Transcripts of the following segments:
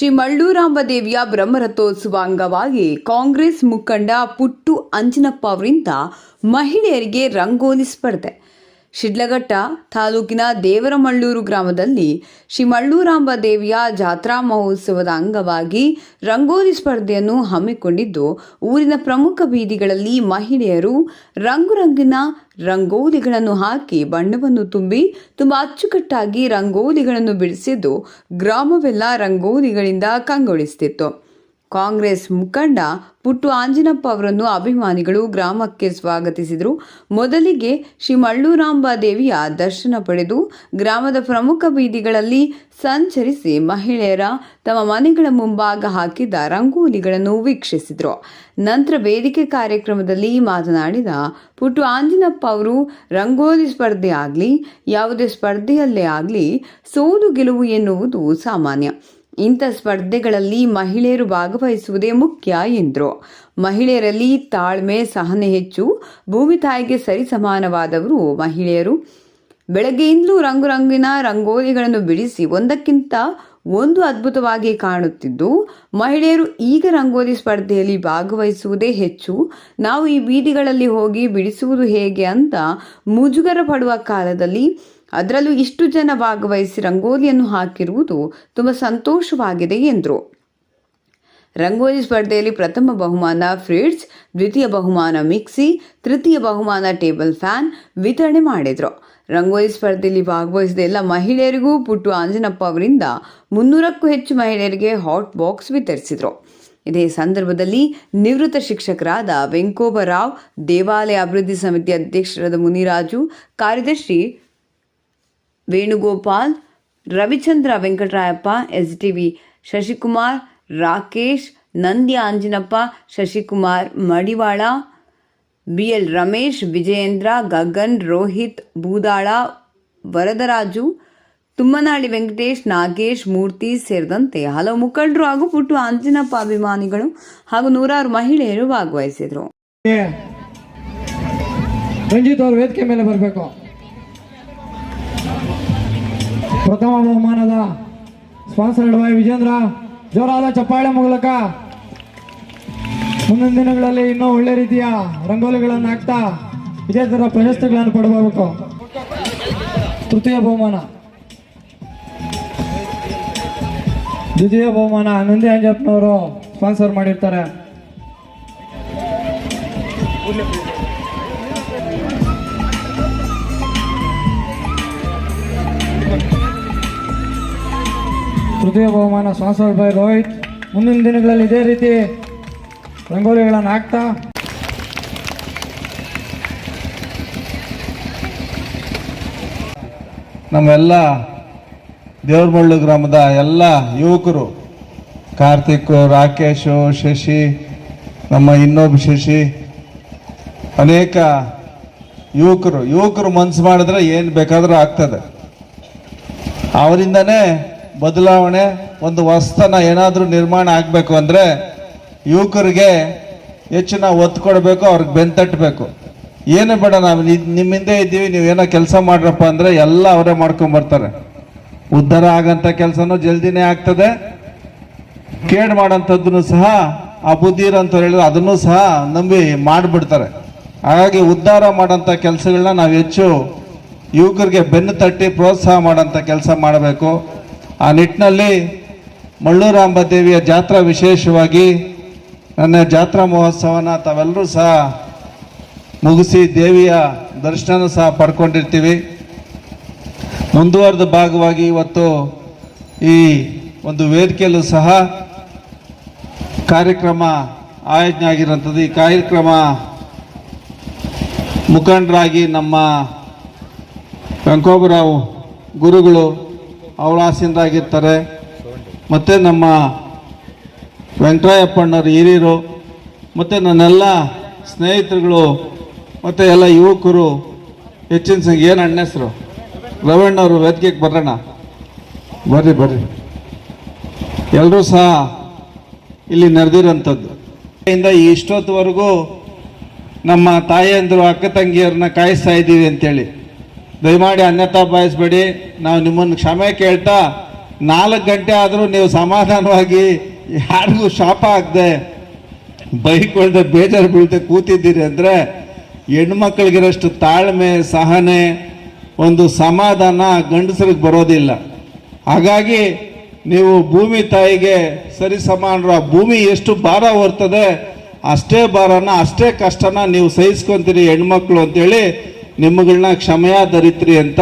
ಶ್ರೀ ಮಳ್ಳೂರಾಂಬದೇವಿಯ ಬ್ರಹ್ಮರಥೋತ್ಸವ ಅಂಗವಾಗಿ ಕಾಂಗ್ರೆಸ್ ಮುಖಂಡ ಪುಟ್ಟು ಅಂಜನಪ್ಪ ಅವರಿಂದ ಮಹಿಳೆಯರಿಗೆ ರಂಗೋಲಿ ಸ್ಪರ್ಧೆ. ಶಿಡ್ಲಘಟ್ಟ ತಾಲೂಕಿನ ದೇವರಮಳ್ಳೂರು ಗ್ರಾಮದಲ್ಲಿ ಶ್ರೀ ಮಳ್ಳೂರಾಂಬ ದೇವಿಯ ಜಾತ್ರಾ ಮಹೋತ್ಸವದ ಅಂಗವಾಗಿ ರಂಗೋಲಿ ಸ್ಪರ್ಧೆಯನ್ನು ಹಮ್ಮಿಕೊಂಡಿದ್ದು, ಊರಿನ ಪ್ರಮುಖ ಬೀದಿಗಳಲ್ಲಿ ಮಹಿಳೆಯರು ರಂಗುರಂಗಿನ ರಂಗೋಲಿಗಳನ್ನು ಹಾಕಿ ಬಣ್ಣವನ್ನು ತುಂಬಿ, ತುಂಬ ಅಚ್ಚುಕಟ್ಟಾಗಿ ರಂಗೋಲಿಗಳನ್ನು ಬಿಡಿಸಿದ್ದು, ಗ್ರಾಮವೆಲ್ಲ ರಂಗೋಲಿಗಳಿಂದ ಕಂಗೊಳಿಸುತ್ತಿತ್ತು ಕಾಂಗ್ರೆಸ್ ಮುಖಂಡ ಪುಟ್ಟು ಆಂಜನಪ್ಪ ಅವರನ್ನು ಅಭಿಮಾನಿಗಳು ಗ್ರಾಮಕ್ಕೆ ಸ್ವಾಗತಿಸಿದರು. ಮೊದಲಿಗೆ ಶ್ರೀ ಮಳ್ಳೂರಾಂಬ ದೇವಿಯ ದರ್ಶನ ಪಡೆದು ಗ್ರಾಮದ ಪ್ರಮುಖ ಬೀದಿಗಳಲ್ಲಿ ಸಂಚರಿಸಿ ಮಹಿಳೆಯರ ತಮ್ಮ ಮನೆಗಳ ಮುಂಭಾಗ ಹಾಕಿದ್ದ ರಂಗೋಲಿಗಳನ್ನು ವೀಕ್ಷಿಸಿದರು. ನಂತರ ವೇದಿಕೆ ಕಾರ್ಯಕ್ರಮದಲ್ಲಿ ಮಾತನಾಡಿದ ಪುಟ್ಟು ಆಂಜನಪ್ಪ ಅವರು, ರಂಗೋಲಿ ಸ್ಪರ್ಧೆ ಆಗಲಿ ಯಾವುದೇ ಸ್ಪರ್ಧೆಯಲ್ಲೇ ಆಗಲಿ ಸೋಲು ಗೆಲುವು ಎನ್ನುವುದು ಸಾಮಾನ್ಯ. ಇಂಥ ಸ್ಪರ್ಧೆಗಳಲ್ಲಿ ಮಹಿಳೆಯರು ಭಾಗವಹಿಸುವುದೇ ಮುಖ್ಯ ಎಂದರು. ಮಹಿಳೆಯರಲ್ಲಿ ತಾಳ್ಮೆ, ಸಹನೆ ಹೆಚ್ಚು, ಭೂಮಿ ತಾಯಿಗೆ ಸರಿಸಮಾನವಾದವರು ಮಹಿಳೆಯರು. ಬೆಳಗ್ಗೆಯಿಂದಲೂ ರಂಗುರಂಗಿನ ರಂಗೋಲಿಗಳನ್ನು ಬಿಡಿಸಿ ಒಂದಕ್ಕಿಂತ ಒಂದು ಅದ್ಭುತವಾಗಿ ಕಾಣುತ್ತಿದ್ದು, ಮಹಿಳೆಯರು ಈಗ ರಂಗೋಲಿ ಸ್ಪರ್ಧೆಯಲ್ಲಿ ಭಾಗವಹಿಸುವುದೇ ಹೆಚ್ಚು. ನಾವು ಈ ಬೀದಿಗಳಲ್ಲಿ ಹೋಗಿ ಬಿಡಿಸುವುದು ಹೇಗೆ ಅಂತ ಮುಜುಗರ ಪಡುವ ಕಾಲದಲ್ಲಿ ಅದರಲ್ಲೂ ಇಷ್ಟು ಜನ ಭಾಗವಹಿಸಿ ರಂಗೋಲಿಯನ್ನು ಹಾಕಿರುವುದು ತುಂಬ ಸಂತೋಷವಾಗಿದೆ ಎಂದರು. ರಂಗೋಲಿ ಸ್ಪರ್ಧೆಯಲ್ಲಿ ಪ್ರಥಮ ಬಹುಮಾನ ಫ್ರಿಡ್ಜ್, ದ್ವಿತೀಯ ಬಹುಮಾನ ಮಿಕ್ಸಿ, ತೃತೀಯ ಬಹುಮಾನ ಟೇಬಲ್ ಫ್ಯಾನ್ ವಿತರಣೆ ಮಾಡಿದರು. ರಂಗೋಲಿ ಸ್ಪರ್ಧೆಯಲ್ಲಿ ಭಾಗವಹಿಸಿದ ಎಲ್ಲ ಮಹಿಳೆಯರಿಗೂ ಪುಟ್ಟು ಆಂಜನಪ್ಪ ಅವರಿಂದ ಮುನ್ನೂರಕ್ಕೂ ಹೆಚ್ಚು ಮಹಿಳೆಯರಿಗೆ ಹಾಟ್ ಬಾಕ್ಸ್ ವಿತರಿಸಿದರು. ಇದೇ ಸಂದರ್ಭದಲ್ಲಿ ನಿವೃತ್ತ ಶಿಕ್ಷಕರಾದ ವೆಂಕೋಬರಾವ್ ದೇವಾಲಯ ಅಭಿವೃದ್ಧಿ ಸಮಿತಿ ಅಧ್ಯಕ್ಷರಾದ ಮುನಿರಾಜು, ಕಾರ್ಯದರ್ಶಿ Venugopal, Ravichandra Venkatarayappa S T V Shashikumar, Rakesh Nandi Anjinappa Shashikumar Madivala B L Ramesh, Vijayendra, Gagan, Rohit Budala Varadaraju, Tummanali Venkatesh, Nagesh, Murthy ಸೇರಿದಂತೆ ಹಲವು ಮುಖಂಡರು ಹಾಗೂ ಪುಟ್ಟು ಆಂಜನಪ್ಪ ಅಭಿಮಾನಿಗಳು ಹಾಗೂ ನೂರಾರು ಮಹಿಳೆಯರು ಭಾಗವಹಿಸಿದರು. ರಂಜಿತ್ ಅವರು ವೇದಿಕೆ ಮೇಲೆ ಬರಬೇಕು. ಪ್ರಥಮ ಬಹುಮಾನದ ಸ್ಪಾನ್ಸರ್ ಬೈ ವಿಜೇಂದ್ರ, ಜೋರಾದ ಚಪ್ಪಾಳೆ ಮೂಲಕ ಮುಂದಿನ ದಿನಗಳಲ್ಲಿ ಇನ್ನೂ ಒಳ್ಳೆ ರೀತಿಯ ರಂಗೋಲಿಗಳನ್ನು ಹಾಕ್ತಾ ಇದೇ ಥರ ಪ್ರಶಸ್ತಿಗಳನ್ನು ಪಡೆಯಬೇಕು ತೃತೀಯ ಬಹುಮಾನ. ದ್ವಿತೀಯ ಬಹುಮಾನ ನಂದಿ ಅಂಜಪ್ಪನವರು ಸ್ಪಾನ್ಸರ್ ಮಾಡಿರ್ತಾರೆ. ತೃತೀಯ ಬಹುಮಾನ ಸ್ಪಾನ್ಸರ್ಡ್ ಬೈ ರೋಹಿತ್ ಮುಂದಿನ ದಿನಗಳಲ್ಲಿ ಇದೇ ರೀತಿ ರಂಗೋಲಿಗಳನ್ನು ಹಾಕ್ತಾ. ನಮ್ಮೆಲ್ಲ ದೇವರಮಳ್ಳು ಗ್ರಾಮದ ಎಲ್ಲ ಯುವಕರು, ಕಾರ್ತಿಕ್, ರಾಕೇಶು, ಶಶಿ, ನಮ್ಮ ಇನ್ನೊಬ್ಬ ಶಶಿ, ಅನೇಕ ಯುವಕರು ಯುವಕರು ಮನ್ಸು ಮಾಡಿದ್ರೆ ಏನು ಬೇಕಾದರೂ ಆಗ್ತದೆ. ಅವರಿಂದನೇ ಬದಲಾವಣೆ, ಒಂದು ಹೊಸ್ತನ ಏನಾದರೂ ನಿರ್ಮಾಣ ಆಗಬೇಕು ಅಂದರೆ ಯುವಕರಿಗೆ ಹೆಚ್ಚಿನ ಒತ್ತು ಕೊಡಬೇಕು, ಅವ್ರಿಗೆ ಬೆಂತಟ್ಟಬೇಕು ಏನು ಬೇಡ, ನಾವು ನಿಮ್ಮ ಹಿಂದೆ ಇದ್ದೀವಿ ನೀವೇನೋ ಕೆಲಸ ಮಾಡ್ರಪ್ಪ ಅಂದರೆ ಎಲ್ಲ ಅವರೇ ಮಾಡ್ಕೊಂಬರ್ತಾರೆ ಉದ್ಧಾರ ಆಗಂಥ ಕೆಲಸನೂ ಜಲ್ದಿನೇ ಆಗ್ತದೆ. ಕೇಡ್ ಮಾಡೋಂಥದ್ದನ್ನು ಸಹ, ಆ ಬುದ್ಧಿ ಅಂತ ಹೇಳಿದ್ರೆ ಅದನ್ನು ಸಹ ನಂಬಿ ಮಾಡಿಬಿಡ್ತಾರೆ. ಹಾಗಾಗಿ ಉದ್ಧಾರ ಮಾಡೋಂಥ ಕೆಲಸಗಳನ್ನ ನಾವು ಹೆಚ್ಚು ಯುವಕರಿಗೆ ಬೆನ್ನು ತಟ್ಟಿ ಪ್ರೋತ್ಸಾಹ ಮಾಡೋಂಥ ಕೆಲಸ ಮಾಡಬೇಕು. ಆ ನಿಟ್ಟಿನಲ್ಲಿ ಮಳ್ಳೂರಾಂಬ ದೇವಿಯ ಜಾತ್ರಾ ವಿಶೇಷವಾಗಿ ನನ್ನ ಜಾತ್ರಾ ಮಹೋತ್ಸವನ ತಾವೆಲ್ಲರೂ ಸಹ ಮುಗಿಸಿ ದೇವಿಯ ದರ್ಶನ ಸಹ ಪಡ್ಕೊಂಡಿರ್ತೀವಿ. ಮುಂದುವರೆದ ಭಾಗವಾಗಿ ಇವತ್ತು ಈ ಒಂದು ವೇದಿಕೆಯಲ್ಲೂ ಸಹ ಕಾರ್ಯಕ್ರಮ ಆಯೋಜನೆ ಆಗಿರುವಂಥದ್ದು. ಈ ಕಾರ್ಯಕ್ರಮ ಮುಖಂಡರಾಗಿ ನಮ್ಮ ವೆಂಕೋಬರಾವ್ ಗುರುಗಳು ಅವಳಾಸಿಂದಾಗಿರ್ತಾರೆ ಮತ್ತು ನಮ್ಮ ವೆಂಕಟರಾಯಪ್ಪಣ್ಣವ್ರು ಹಿರಿಯರು, ಮತ್ತು ನನ್ನೆಲ್ಲ ಸ್ನೇಹಿತರುಗಳು, ಮತ್ತು ಎಲ್ಲ ಯುವಕರು, ಹೆಚ್ಚಿನ ಸಂಖ್ಯೆ ಏನು ಅಣ್ಣ ಹೆಸರು ರವಣ್ಣವರು ವೇದಿಕೆಗೆ ಬರೋಣ ಬರ್ರಿ ಬರ್ರಿ. ಎಲ್ಲರೂ ಸಹ ಇಲ್ಲಿ ನಡೆದಿರೋಂಥದ್ದು ಇಂದ ಇಷ್ಟೊತ್ತುವರೆಗೂ ನಮ್ಮ ತಾಯಿಯಂದರು, ಅಕ್ಕ ತಂಗಿಯರನ್ನ ಕಾಯಿಸ್ತಾ ಇದ್ದೀವಿ ಅಂತೇಳಿ. ದಯಮಾಡಿ ಅನ್ಯತಾ ಬಯಸಬೇಡಿ. ನಾವು ನಿಮ್ಮನ್ನು ಕ್ಷಮೆ ಕೇಳ್ತಾ ನಾಲ್ಕು ಗಂಟೆ ಆದರೂ ನೀವು ಸಮಾಧಾನವಾಗಿ ಯಾರಿಗೂ ಶಾಪ ಆಗದೆ ಬೈಕೊಳ್ದೆ ಬೇಜಾರು ಬೀಳ್ದೆ ಕೂತಿದ್ದೀರಿ ಅಂದರೆ ಹೆಣ್ಮಕ್ಳಿಗಿರೋಷ್ಟು ತಾಳ್ಮೆ, ಸಹನೆ, ಒಂದು ಸಮಾಧಾನ ಗಂಡಸರಿಗೆ ಬರೋದಿಲ್ಲ. ಹಾಗಾಗಿ ನೀವು ಭೂಮಿ ತಾಯಿಗೆ ಸರಿ ಸಮಾನರು, ಆ ಭೂಮಿ ಎಷ್ಟು ಭಾರ ಹೊರ್ತದೆ, ಅಷ್ಟೇ ಭಾರನ, ಅಷ್ಟೇ ಕಷ್ಟನ ನೀವು ಸಹಿಸ್ಕೊಂತೀರಿ ಹೆಣ್ಮಕ್ಳು ಅಂತೇಳಿ ನಿಮ್ಮಗಳನ್ನ ಕ್ಷಮೆಯ ಧರಿತ್ರಿ ಅಂತ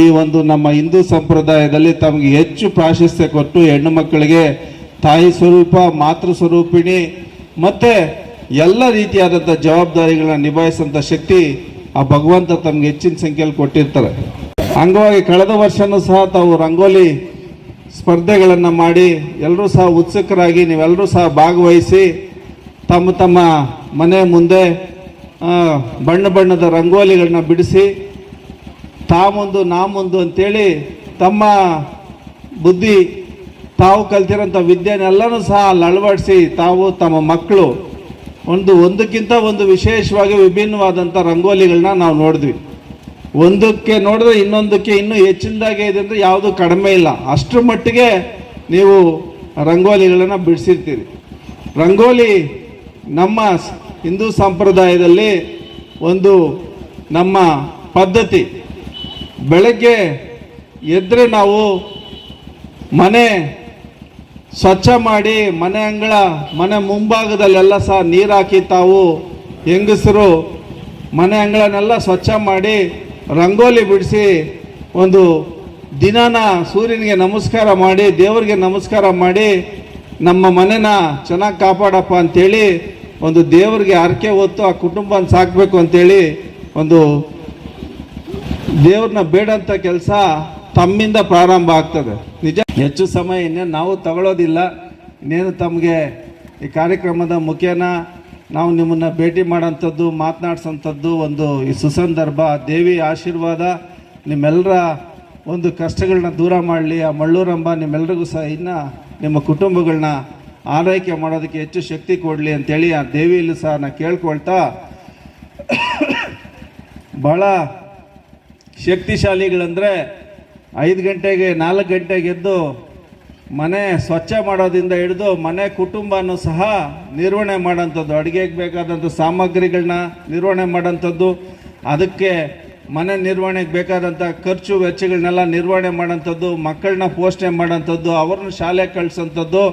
ಈ ಒಂದು ನಮ್ಮ ಹಿಂದೂ ಸಂಪ್ರದಾಯದಲ್ಲಿ ತಮಗೆ ಹೆಚ್ಚು ಪ್ರಾಶಸ್ತ್ಯ ಕೊಟ್ಟು ಹೆಣ್ಣು ಮಕ್ಕಳಿಗೆ ತಾಯಿ ಸ್ವರೂಪ, ಮಾತೃ ಸ್ವರೂಪಿಣಿ ಮತ್ತು ಎಲ್ಲ ರೀತಿಯಾದಂಥ ಜವಾಬ್ದಾರಿಗಳನ್ನ ನಿಭಾಯಿಸುವಂಥ ಶಕ್ತಿ ಆ ಭಗವಂತ ತಮ್ಗೆ ಹೆಚ್ಚಿನ ಸಂಖ್ಯೆಯಲ್ಲಿ ಕೊಟ್ಟಿರ್ತಾರೆ. ಅಂಗವಾಗಿ ಕಳೆದ ವರ್ಷನೂ ಸಹ ತಾವು ರಂಗೋಲಿ ಸ್ಪರ್ಧೆಗಳನ್ನು ಮಾಡಿ ಎಲ್ಲರೂ ಸಹ ಉತ್ಸುಕರಾಗಿ ನೀವೆಲ್ಲರೂ ಸಹ ಭಾಗವಹಿಸಿ ತಮ್ಮ ತಮ್ಮ ಮನೆ ಮುಂದೆ ಬಣ್ಣ ಬಣ್ಣದ ರಂಗೋಲಿಗಳನ್ನ ಬಿಡಿಸಿ ತಾ ಮುಂದು ನಾ ಮುಂದು ಅಂತೇಳಿ ತಮ್ಮ ಬುದ್ಧಿ, ತಾವು ಕಲ್ತಿರೋಂಥ ವಿದ್ಯೆನೆಲ್ಲನೂ ಸಹ ಅಲ್ಲಿ ಅಳವಡಿಸಿ ತಾವು ತಮ್ಮ ಮಕ್ಕಳು. ಒಂದು, ಒಂದಕ್ಕಿಂತ ಒಂದು ವಿಶೇಷವಾಗಿ ವಿಭಿನ್ನವಾದಂಥ ರಂಗೋಲಿಗಳನ್ನ ನಾವು ನೋಡಿದ್ವಿ. ಒಂದಕ್ಕೆ ನೋಡಿದ್ರೆ ಇನ್ನೊಂದಕ್ಕೆ ಇನ್ನೂ ಹೆಚ್ಚಿನದಾಗೆ ಇದೆ ಅಂದರೆ ಯಾವುದು ಕಡಿಮೆ ಇಲ್ಲ. ಅಷ್ಟರ ಮಟ್ಟಿಗೆ ನೀವು ರಂಗೋಲಿಗಳನ್ನು ಬಿಡಿಸಿರ್ತೀರಿ. ರಂಗೋಲಿ ನಮ್ಮ ಹಿಂದೂ ಸಂಪ್ರದಾಯದಲ್ಲಿ ಒಂದು ನಮ್ಮ ಪದ್ಧತಿ. ಬೆಳಗ್ಗೆ ಎದ್ರೆ ನಾವು ಮನೆ ಸ್ವಚ್ಛ ಮಾಡಿ, ಮನೆ ಅಂಗಳ, ಮನೆ ಮುಂಭಾಗದಲ್ಲೆಲ್ಲ ಸಹ ನೀರು ಹಾಕಿ ತಾವು ಹೆಂಗಸರು ಮನೆ ಅಂಗಳನೆಲ್ಲ ಸ್ವಚ್ಛ ಮಾಡಿ, ರಂಗೋಲಿ ಬಿಡಿಸಿ ಒಂದು ದಿನಾನ ಸೂರ್ಯನಿಗೆ ನಮಸ್ಕಾರ ಮಾಡಿ, ದೇವರಿಗೆ ನಮಸ್ಕಾರ ಮಾಡಿ, ನಮ್ಮ ಮನೆನ ಚೆನ್ನಾಗಿ ಕಾಪಾಡಪ್ಪ ಅಂತೇಳಿ ಒಂದು ದೇವರಿಗೆ ಹರಕೆ ಹೊತ್ತು ಆ ಕುಟುಂಬನ ಸಾಕಬೇಕು ಅಂತೇಳಿ ಒಂದು ದೇವ್ರನ್ನ ಬೇಡಂತ ಕೆಲಸ ತಮ್ಮಿಂದ ಪ್ರಾರಂಭ ಆಗ್ತದೆ. ನಿಜ ಹೆಚ್ಚು ಸಮಯ ಇನ್ನೇನು ನಾವು ತಗೊಳ್ಳೋದಿಲ್ಲ ಇನ್ನೇನು ತಮಗೆ ಈ ಕಾರ್ಯಕ್ರಮದ ಮುಖೇನ ನಾವು ನಿಮ್ಮನ್ನು ಭೇಟಿ ಮಾಡೋಂಥದ್ದು, ಮಾತನಾಡ್ಸೋಂಥದ್ದು ಒಂದು ಈ ಸುಸಂದರ್ಭ, ದೇವಿ ಆಶೀರ್ವಾದ ನಿಮ್ಮೆಲ್ಲರ ಒಂದು ಕಷ್ಟಗಳನ್ನ ದೂರ ಮಾಡಲಿ. ಆ ಮಳ್ಳೂರಂಬ ನಿಮ್ಮೆಲ್ಲರಿಗೂ ಸಹ ಇನ್ನು ನಿಮ್ಮ ಕುಟುಂಬಗಳನ್ನ ಆರೈಕೆ ಮಾಡೋದಕ್ಕೆ ಹೆಚ್ಚು ಶಕ್ತಿ ಕೊಡಲಿ ಅಂತೇಳಿ ಆ ದೇವಿಯಲ್ಲಿ ಸಹ ನಾನು ಕೇಳ್ಕೊಳ್ತಾ ಭಾಳ ಶಕ್ತಿಶಾಲಿಗಳಂದರೆ ಐದು ಗಂಟೆಗೆ ನಾಲ್ಕು ಗಂಟೆಗೆ ಎದ್ದು ಮನೆ ಸ್ವಚ್ಛ ಮಾಡೋದಿಂದ ಹಿಡಿದು ಮನೆ ಕುಟುಂಬನೂ ಸಹ ನಿರ್ವಹಣೆ ಮಾಡೋಂಥದ್ದು, ಅಡುಗೆಗೆ ಬೇಕಾದಂಥ ಸಾಮಗ್ರಿಗಳನ್ನ ನಿರ್ವಹಣೆ ಮಾಡೋಂಥದ್ದು, ಅದಕ್ಕೆ ಮನೆ ನಿರ್ವಹಣೆಗೆ ಬೇಕಾದಂಥ ಖರ್ಚು ವೆಚ್ಚಗಳನ್ನೆಲ್ಲ ನಿರ್ವಹಣೆ ಮಾಡೋಂಥದ್ದು, ಮಕ್ಕಳನ್ನ ಪೋಷಣೆ ಮಾಡೋಂಥದ್ದು, ಅವ್ರನ್ನ ಶಾಲೆಗೆ ಕಳಿಸೋಂಥದ್ದು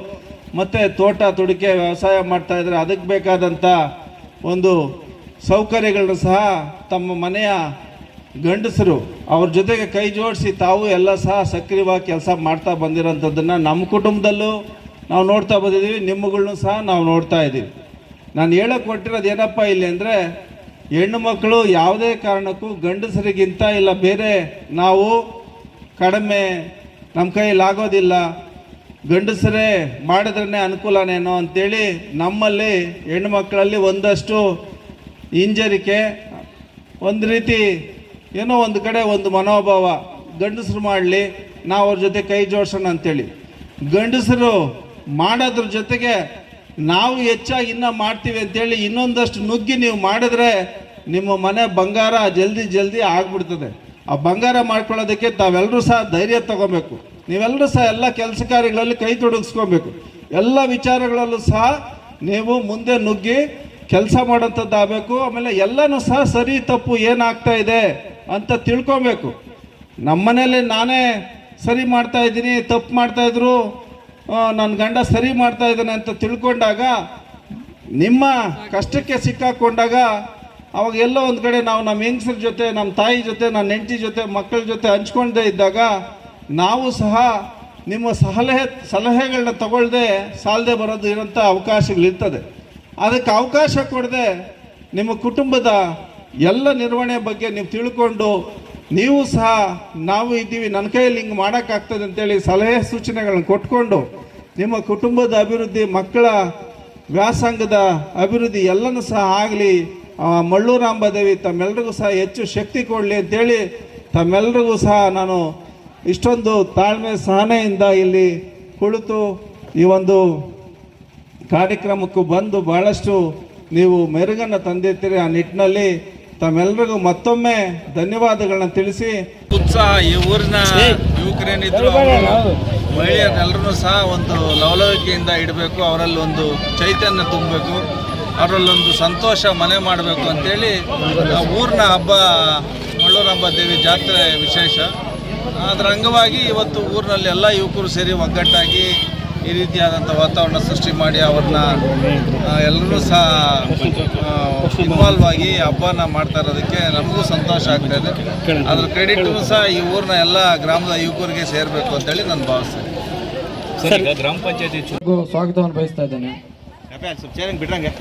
ಮತ್ತು ತೋಟ ತುಡಿಕೆ ವ್ಯವಸಾಯ ಮಾಡ್ತಾಯಿದ್ರೆ ಅದಕ್ಕೆ ಬೇಕಾದಂಥ ಒಂದು ಸೌಕರ್ಯಗಳನ್ನ ಸಹ ತಮ್ಮ ಮನೆಯ ಗಂಡಸರು ಅವ್ರ ಜೊತೆಗೆ ಕೈ ಜೋಡಿಸಿ ತಾವು ಎಲ್ಲ ಸಹ ಸಕ್ರಿಯವಾಗಿ ಕೆಲಸ ಮಾಡ್ತಾ ಬಂದಿರೋಂಥದ್ದನ್ನು ನಮ್ಮ ಕುಟುಂಬದಲ್ಲೂ ನಾವು ನೋಡ್ತಾ ಬಂದಿದ್ದೀವಿ ನಿಮ್ಮಗಳನ್ನೂ ಸಹ ನಾವು ನೋಡ್ತಾ ಇದ್ದೀವಿ. ನಾನು ಹೇಳಕ್ಕೆ ಕೊಟ್ಟಿರೋದು ಏನಪ್ಪ ಇಲ್ಲಿ ಅಂದರೆ, ಹೆಣ್ಣು ಮಕ್ಕಳು ಯಾವುದೇ ಕಾರಣಕ್ಕೂ ಗಂಡಸರಿಗಿಂತ ಇಲ್ಲ, ಬೇರೆ ನಾವು ಕಡಿಮೆ ನಮ್ಮ ಕೈಯಲ್ಲಿ ಆಗೋದಿಲ್ಲ. ಗಂಡಸರೇ ಮಾಡಿದ್ರೇ ಅನುಕೂಲನೇನೋ ಅಂತೇಳಿ ನಮ್ಮಲ್ಲಿ ಹೆಣ್ಣುಮಕ್ಕಳಲ್ಲಿ ಒಂದಷ್ಟು ಹಿಂಜರಿಕೆ, ಒಂದು ರೀತಿ ಏನೋ ಒಂದು ಕಡೆ ಒಂದು ಮನೋಭಾವ, ಗಂಡಸರು ಮಾಡಲಿ, ನಾವು ಅವ್ರ ಜೊತೆ ಕೈ ಜೋಡಿಸೋಣ ಅಂತೇಳಿ. ಗಂಡಸರು ಮಾಡೋದ್ರ ಜೊತೆಗೆ ನಾವು ಹೆಚ್ಚಾಗಿ ಇನ್ನೂ ಮಾಡ್ತೀವಿ ಅಂತೇಳಿ ಇನ್ನೊಂದಷ್ಟು ನುಗ್ಗಿ ನೀವು ಮಾಡಿದ್ರೆ ನಿಮ್ಮ ಮನೆ ಬಂಗಾರ ಜಲ್ದಿ ಜಲ್ದಿ ಆಗ್ಬಿಡ್ತದೆ. ಆ ಬಂಗಾರ ಮಾಡ್ಕೊಳ್ಳೋದಕ್ಕೆ ತಾವೆಲ್ಲರೂ ಸಹ ಧೈರ್ಯ ತಗೋಬೇಕು. ನೀವೆಲ್ಲರೂ ಸಹ ಎಲ್ಲ ಕೆಲಸ ಕಾರ್ಯಗಳಲ್ಲಿ ಕೈ ತೊಡಗಿಸ್ಕೊಬೇಕು. ಎಲ್ಲ ವಿಚಾರಗಳಲ್ಲೂ ಸಹ ನೀವು ಮುಂದೆ ನುಗ್ಗಿ ಕೆಲಸ ಮಾಡೋಂಥದ್ದು ಆಗಬೇಕು ಆಮೇಲೆ ಎಲ್ಲನೂ ಸಹ ಸರಿ ತಪ್ಪು ಏನಾಗ್ತಾ ಇದೆ ಅಂತ ತಿಳ್ಕೊಬೇಕು. ನಮ್ಮನೇಲಿ ನಾನೇ ಸರಿ ಮಾಡ್ತಾ ಇದ್ದೀನಿ, ತಪ್ಪು ಮಾಡ್ತಾಯಿದ್ರು ನನ್ನ ಗಂಡ ಸರಿ ಮಾಡ್ತಾ ಇದ್ದಾನೆ ಅಂತ ತಿಳ್ಕೊಂಡಾಗ, ನಿಮ್ಮ ಕಷ್ಟಕ್ಕೆ ಸಿಕ್ಕಾಕೊಂಡಾಗ ಅವಾಗ ಎಲ್ಲೋ ಒಂದು ಕಡೆ ನಾವು ನಮ್ಮ ಹೆಂಗಸ್ರ ಜೊತೆ, ನಮ್ಮ ತಾಯಿ ಜೊತೆ ನನ್ನ ಹೆಂಡತಿ ಜೊತೆ, ಮಕ್ಕಳ ಜೊತೆ ಹಂಚ್ಕೊಂಡೇ ಇದ್ದಾಗ ನಾವು ಸಹ ನಿಮ್ಮ ಸಲಹೆ, ಸಲಹೆಗಳನ್ನ ತಗೊಳ್ಳದೆ ಸಾಲದೆ ಬರೋದು ಇರೋಂಥ ಅವಕಾಶಗಳಿರ್ತದೆ. ಅದಕ್ಕೆ ಅವಕಾಶ ಕೊಡದೆ ನಿಮ್ಮ ಕುಟುಂಬದ ಎಲ್ಲ ನಿರ್ವಹಣೆ ಬಗ್ಗೆ ನೀವು ತಿಳ್ಕೊಂಡು ನೀವು ಸಹ ನಾವು ಇದ್ದೀವಿ, ನನ್ನ ಕೈಯಲ್ಲಿ ಹಿಂಗೆ ಮಾಡೋಕ್ಕಾಗ್ತದೆ ಅಂತೇಳಿ ಸಲಹೆ ಸೂಚನೆಗಳನ್ನ ಕೊಟ್ಕೊಂಡು ನಿಮ್ಮ ಕುಟುಂಬದ ಅಭಿವೃದ್ಧಿ, ಮಕ್ಕಳ ವ್ಯಾಸಂಗದ ಅಭಿವೃದ್ಧಿ ಎಲ್ಲನೂ ಸಹ ಆಗಲಿ ಮಳ್ಳೂರಾಂಬದೇವಿ ತಮ್ಮೆಲ್ಲರಿಗೂ ಸಹ ಹೆಚ್ಚು ಶಕ್ತಿ ಕೊಡಲಿ ಅಂತೇಳಿ ತಮ್ಮೆಲ್ಲರಿಗೂ ಸಹ ನಾನು ಇಷ್ಟೊಂದು ತಾಳ್ಮೆ ಸಹನೆಯಿಂದ ಇಲ್ಲಿ ಕುಳಿತು ಈ ಒಂದು ಕಾರ್ಯಕ್ರಮಕ್ಕೂ ಬಂದು ಭಾಳಷ್ಟು ನೀವು ಮೆರುಗನ್ನು ತಂದಿರ್ತೀರಿ. ಆ ನಿಟ್ಟಿನಲ್ಲಿ ತಮ್ಮೆಲ್ಲರಿಗೂ ಮತ್ತೊಮ್ಮೆ ಧನ್ಯವಾದಗಳನ್ನ ತಿಳಿಸಿ. ಉತ್ಸಾಹ ಈ ಊರಿನ ಯುವಕರೇನಿದ್ರು ಮಹಿಳೆಯರೆಲ್ಲರೂ ಸಹ ಒಂದು ಲವಲವಿಕೆಯಿಂದ ಇಡಬೇಕು ಅವರಲ್ಲಿ ಒಂದು ಚೈತನ್ಯ ತುಂಬಬೇಕು ಅವರಲ್ಲೊಂದು ಸಂತೋಷ ಮನೆ ಮಾಡಬೇಕು ಅಂತೇಳಿ ಆ ಊರಿನ ಹಬ್ಬ ಮಳ್ಳೂರಮ್ಮ ದೇವಿ ಜಾತ್ರೆ ವಿಶೇಷ. ಅದರ ಅಂಗವಾಗಿ ಇವತ್ತು ಊರಿನಲ್ಲಿ ಎಲ್ಲ ಯುವಕರು ಸೇರಿ ಒಗ್ಗಟ್ಟಾಗಿ ಈ ರೀತಿಯಾದಂಥ ವಾತಾವರಣ ಸೃಷ್ಟಿ ಮಾಡಿ ಅವ್ರನ್ನ ಎಲ್ಲರೂ ಸಹ ಇನ್ವಾಲ್ವ್ ಆಗಿ ಹಬ್ಬನ ಮಾಡ್ತಾ ಇರೋದಕ್ಕೆ ನಮಗೂ ಸಂತೋಷ ಆಗ್ತಾ ಇದೆ. ಅದ್ರ ಕ್ರೆಡಿಟು ಸಹ ಈ ಊರಿನ ಎಲ್ಲ ಗ್ರಾಮದ ಯುವಕರಿಗೆ ಸೇರಬೇಕು ಅಂತೇಳಿ ನಾನು ಭಾವಿಸ್ತೇನೆ. ಗ್ರಾಮ ಪಂಚಾಯತಿ ಸ್ವಾಗತವನ್ನು ಬಯಸ್ತಾ ಇದ್ದೇನೆ. ಸ್ವಲ್ಪ ಚೇರಿಂಗ್ ಬಿಡ್ರಂಗೆ